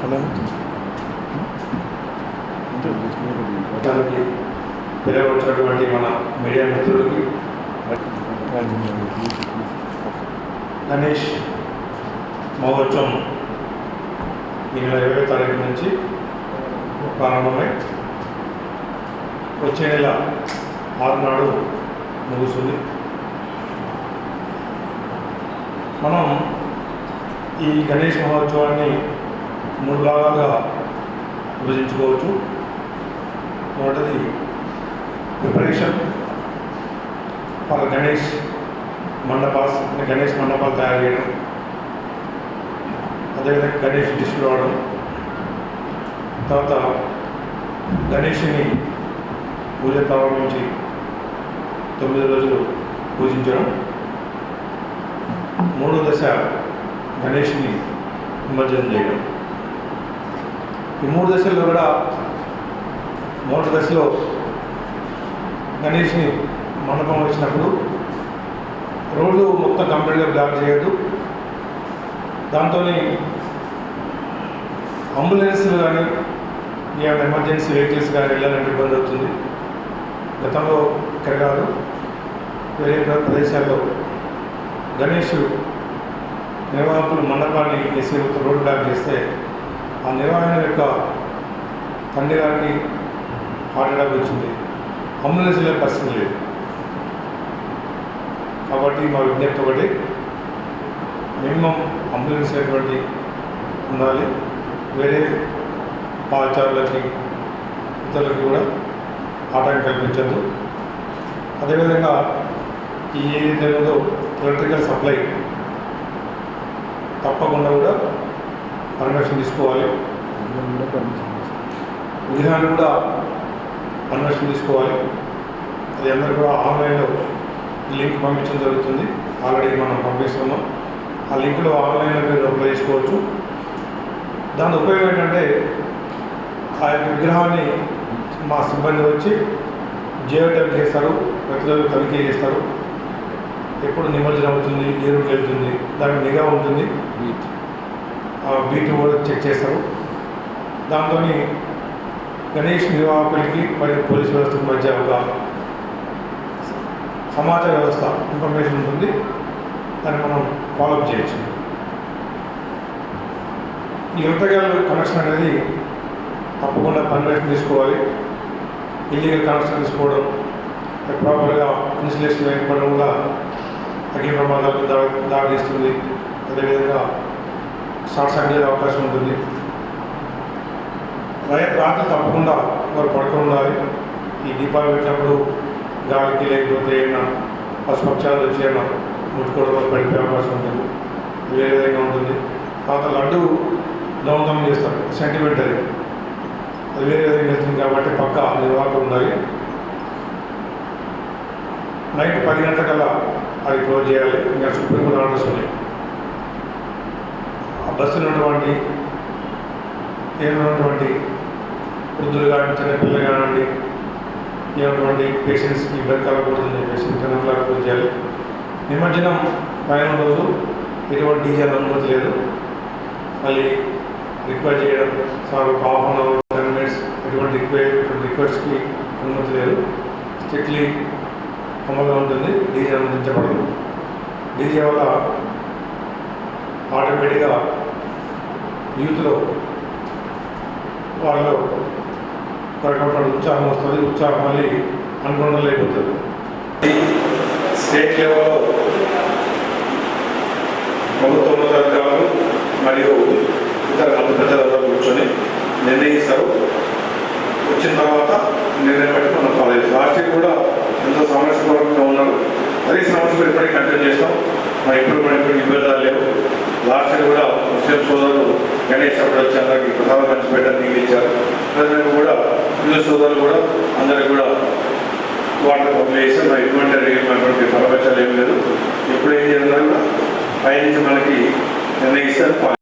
Hello దానికి తెలియవచ్చినటువంటి మన media మిత్రులకి గణేష్ మహోత్సవం ఈ నెల ఇరవై తారీఖు నుంచి ప్రారంభమై వచ్చే నెల ఆరు నాడు ముగుస్తుంది. మనం ఈ గణేష్ మహోత్సవాన్ని మూడు భాగాలుగా విభజించుకోవచ్చు. మొదటిది ప్రిపరేషన్ ఫర్ గణేష్ మండపాస్ గణేష్ మండపాలు తయారు చేయడం. అదేవిధంగా గణేష్ డిస్క్ రావడం. తర్వాత గణేష్ని పూజ ప్రారంభించి తొమ్మిది రోజులు పూజించడం. మూడో దశ గణేష్ని నిమజ్జనం చేయడం. ఈ మూడు దశల్లో కూడా మొదటి దశలో గణేష్ని మండపం వచ్చినప్పుడు రోడ్డు మొత్తం కంప్లీట్గా బ్లాక్ చేయొద్దు. దాంతో అంబులెన్స్లు కానీ ఏమైనా ఎమర్జెన్సీ వెహికల్స్ కానీ వెళ్ళాలంటే ఇబ్బంది అవుతుంది. గతంలో ఇక్కడ కాదు వేరే ప్రదేశాల్లో గణేష్ నిర్వాహకులు మండపాన్ని వేసి రోడ్డు బ్లాక్ చేస్తే ఆ నిర్వహణ యొక్క తండ్రి గారికి హార్ట్ అటాక్ వచ్చింది. అంబులెన్స్ వెళ్ళే పరిస్థితి లేదు. కాబట్టి మా విజ్ఞప్తి ఒకటి మినిమం అంబులెన్స్ అనేటువంటి ఉండాలి. వేరే పాచారులకి ఇతరులకి కూడా ఆటంకం కల్పించద్దు. అదేవిధంగా ఈ ఏదైతే ఉందో ఎలక్ట్రికల్ సప్లై తప్పకుండా కూడా పర్మిషన్ తీసుకోవాలి. విధానం కూడా పర్మిషన్ తీసుకోవాలి. అది అందరూ కూడా ఆన్లైన్లో లింక్ పంపించడం జరుగుతుంది. ఆల్రెడీ మనం పంపిస్తున్నాం. ఆ లింక్లో ఆన్లైన్లో మీరు అప్లై చేసుకోవచ్చు. దాని ఉపయోగం ఏంటంటే ఆ యొక్క విగ్రహాన్ని మా సిబ్బంది వచ్చి జియోటైప్ చేస్తారు ప్రతిరోజు తనిఖీ చేస్తారు. ఎప్పుడు నిమజ్జనం అవుతుంది ఏ రూట్ వెళ్తుంది దానికి నిఘా ఉంటుంది. ఆ బీట్ కూడా చెక్ చేస్తారు దాంతో గణేష్ నిర్వాహకులకి మరియు పోలీస్ వ్యవస్థకు మధ్య ఒక సమాచార వ్యవస్థ ఇన్ఫర్మేషన్ ఉంటుంది. దాన్ని మనం ఫాలోఅప్ చేయొచ్చు. ఈ ఎలక్ట్రికల్ కనెక్షన్ అనేది తప్పకుండా పర్మిషన్ తీసుకోవాలి. ఇల్లీగల్ కనెక్షన్ తీసుకోవడం ప్రాపర్గా ఇన్సులేషన్ వేయకపోవడం వల్ల అగ్ని ప్రమాదాలకు దారి తీస్తుంది అదేవిధంగా షార్ట్ సర్క్యూట్ అవకాశం ఉంటుంది. రాత్రి తప్పకుండా వారు పడుకొని ఉండాలి. ఈ దీపాలు పెట్టినప్పుడు గాలికి లేకపోతే ఏమైనా పశుపక్షాలు వచ్చి ఏమైనా ముట్టుకోవడం వల్ల పడిపోయే అవకాశం ఉంటుంది. వేరే విధంగా ఉంటుంది. తర్వాత లడ్డు దొంగతనం చేస్తారు. సెంటిమెంట్ అది అది వేరే విధంగా వెళ్తుంది కాబట్టి పక్క నిర్వాహకులు ఉండాలి. నైట్ పది గంటలకల్లా అది క్లోజ్ చేయాలి. ఇంకా సుప్రీంకోర్టు ఆర్డర్స్ ఉన్నాయి. ఆ బస్సులో ఉన్నటువంటి ఏమైనటువంటి వృద్ధులు కానీ చిన్న పిల్లలు కానివ్వండి ఏమైనటువంటి పేషెంట్స్కి ఇబ్బంది కలగకూడదని చెప్పేసి జనంలో క్లోజ్ చేయాలి. నిమజ్జనం పైన రోజు ఎటువంటి డీజేల అనుమతి లేదు. మళ్ళీ రిక్వెస్ట్ చేయడం సార్ ఒక టెన్ మినిట్స్ ఎటువంటి రిక్వెస్ట్ రిక్వెస్ట్కి అనుమతి లేదు. స్ట్రిక్ట్లీ అమలుగా ఉంటుంది. డీజే అనుమతించబడదు డీజే వల్ల ఆటోమేటిక్గా యూత్లో వాళ్ళలో ఒకరికొకరు ఉత్సాహం వస్తుంది. ఉత్సాహం మళ్ళీ అనుగుణం లేకపోతుంది స్టేట్ లెవెల్లో ప్రభుత్వ ఉన్నతాధికారులు మరియు ఇతర మంత్రి కూర్చొని నిర్ణయం వచ్చిన తర్వాత నిర్ణయం బట్టి మనం ఫాలో చేస్తాం లాస్ట్ ఇయర్ కూడా ఎంతో సమస్యపూర్వకంగా ఉన్నారు అదే సమస్య ఇప్పటికీ కంటిన్యూ చేస్తాం మా ఇప్పుడు లేవు. లాస్ట్ కూడా ముస్లిం సోదరులు గణేష్ అప్పుడు వచ్చి అందరికి ప్రధాన మంచి పెట్ట నీళ్ళు ఇచ్చారు ప్రజలకు కూడా హిందూ సోదరులు కూడా అందరికి కూడా వాటర్ పంపిణీ చేసి మరి ఎటువంటి అడిగినటువంటి ఫలపక్షాలు ఏం లేదు. ఎప్పుడు ఏం చేయాలన్నా కూడా పైనుంచి మనకి నిర్ణయిస్తారు.